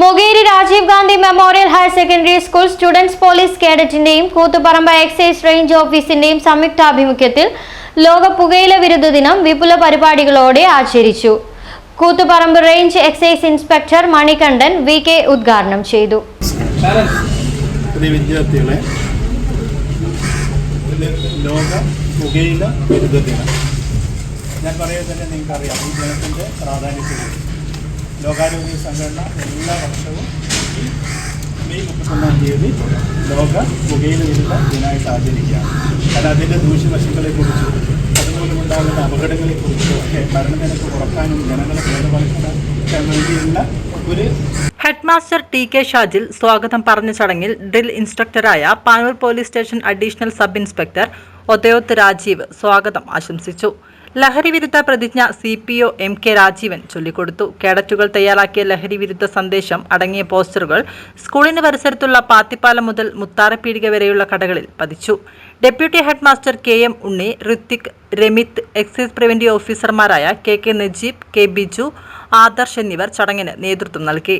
Mokeri Rajiv Gandhi memorial higher secondary school students police കേഡറ്റിന്റെയും Koothuparamba excise range ഓഫീസിന്റെയും സംയുക്താഭിമുഖ്യത്തിൽ ലോക പുകയില വിരുദ്ധ ദിനം വിപുല പരിപാടികളോടെ ആചരിച്ചു. Koothuparamba range excise inspector Manikandan V K ഉദ്ഘാടനം ചെയ്തു. വിദ്യാർത്ഥികളെ ലോക പുകയില ദിനം. ഞാൻ പറയുക തന്നെ നിങ്ങൾക്കറിയാം. ഈ ദിനത്തിന്റെ പ്രാധാന്യത്തെക്കുറിച്ച്. ലോകാരോഗ്യ സംഘടന എല്ലാ വർഷവും മെയ് മുപ്പത്തൊന്നാം തീയതി ലോക പുകയില വിരുദ്ധ ദിനമായിട്ട് ആചരിക്കുകയാണ്. കാരണം അതിന്റെ ദൂഷ്യവശങ്ങളെക്കുറിച്ചും അതുമൂലമുണ്ടാകുന്ന അപകടങ്ങളെക്കുറിച്ചും ഒക്കെ മരണനിരക്ക് കുറക്കാനും ജനങ്ങളെ ബോധവൽക്കരിക്കാൻ വേണ്ടിയുള്ള ഒരു ഹെഡ്മാസ്റ്റർ ടി കെ ഷാജിൽ സ്വാഗതം പറഞ്ഞ ചടങ്ങിൽ drill ഇൻസ്ട്രക്ടറായ Panoor police station additional sub inspector Othayoth Rajeev സ്വാഗതം ആശംസിച്ചു. ലഹരി വിരുദ്ധ പ്രതിജ്ഞ C P O M K Rajeevan ചൊല്ലിക്കൊടുത്തു. കേഡറ്റുകൾ തയ്യാറാക്കിയ ലഹരിവിരുദ്ധ സന്ദേശം അടങ്ങിയ പോസ്റ്ററുകൾ സ്കൂളിന് പരിസരത്തുള്ള പാത്തിപ്പാലം മുതൽ മുത്താറപ്പീടിക വരെയുള്ള കടകളിൽ പതിച്ചു. Deputy headmaster K M Unni Rithvik Ramith excise preventive ഓഫീസർമാരായ K K Najeeb K Biju Adarsh എന്നിവർ ചടങ്ങിന് നേതൃത്വം നൽകി.